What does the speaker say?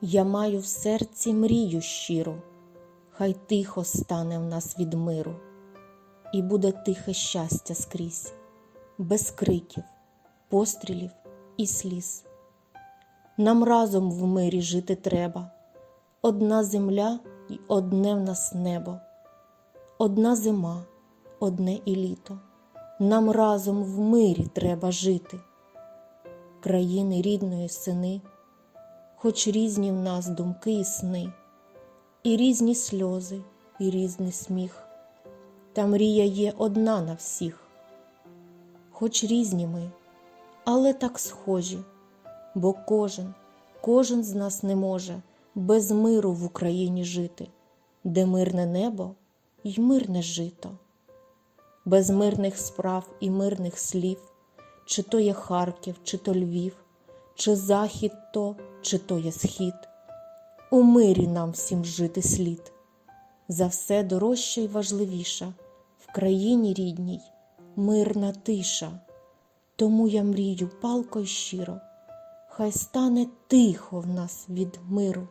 Я маю в серці мрію щиру, хай тихо стане в нас від миру, і буде тихе щастя скрізь, без криків, пострілів і сліз. Нам разом в мирі жити треба, одна земля й одне в нас небо, одна зима, одне і літо. Нам разом в мирі треба жити. Країни рідної сини, хоч різні в нас думки і сни, і різні сльози, і різний сміх, та мрія є одна на всіх. Хоч різні ми, але так схожі, бо кожен, кожен з нас не може без миру в Україні жити, де мирне небо й мирне жито. Без мирних справ і мирних слів, чи то є Харків, чи то Львів, чи захід то, чи то є схід. У мирі нам всім жити слід. За все дорожча й важливіша в країні рідній мирна тиша. Тому я мрію палко й щиро, хай стане тихо в нас від миру.